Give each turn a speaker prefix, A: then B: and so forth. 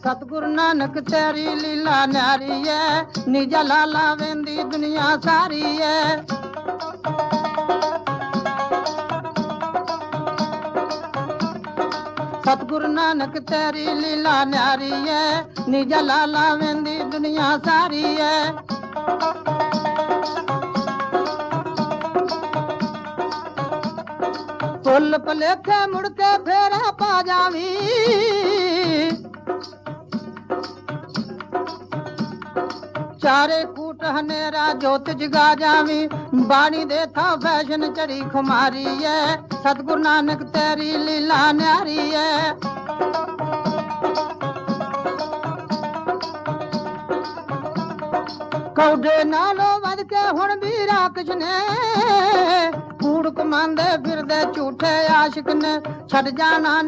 A: ਸਤਿਗੁਰੂ ਨਾਨਕ ਤੇਰੀ ਲੀਲਾ ਨਿਆਰੀ ਐ, ਨਿਜਾ ਲਾਲਾ ਵੇਂਦੀ ਦੁਨੀਆ ਸਾਰੀ ਐ। ਸਤਿਗੁਰੂ ਨਾਨਕ ਤੇਰੀ ਲੀਲਾ ਨਿਆਰੀ ਐ, ਨਿਜਾ ਲਾਲਾ ਵੇਂਦੀ ਦੁਨੀਆ ਸਾਰੀ ਐ। ਫੁੱਲ ਭਲੇਖੇ ਮੁੜ ਕੇ ਫੇਰਾ ਪਾ ਜਾਵੀ। ਚਾਰੇ ਕੂਟ ਹਨੇਰਾ, ਜੋਤ ਜਗਾ ਜਾਵੀ। ਬਾਣੀ ਦੇ ਥਾਂ ਫੈਸ਼ਨ ਚੜੀ ਖੁਮਾਰੀ ਐ ਸਤਿਗੁਰੂ ਨਾਨਕ ਤੇਰੀ ਲੀਲਾ ਨਿਆਰੀ ਐ ਕੌਡੇ ਨਾਲੋਂ ਵੱਧ ਕੇ ਹੁਣ ਵੀਰਾ ਰਾਖਸ਼ ਨੇ ਕੂੜ ਕਮਾਂਦੇ ਫਿਰਦੇ ਝੂਠੇ ਆਸ਼ਿਕ ਨੇ। ਛੱਡ ਜਾਣਾ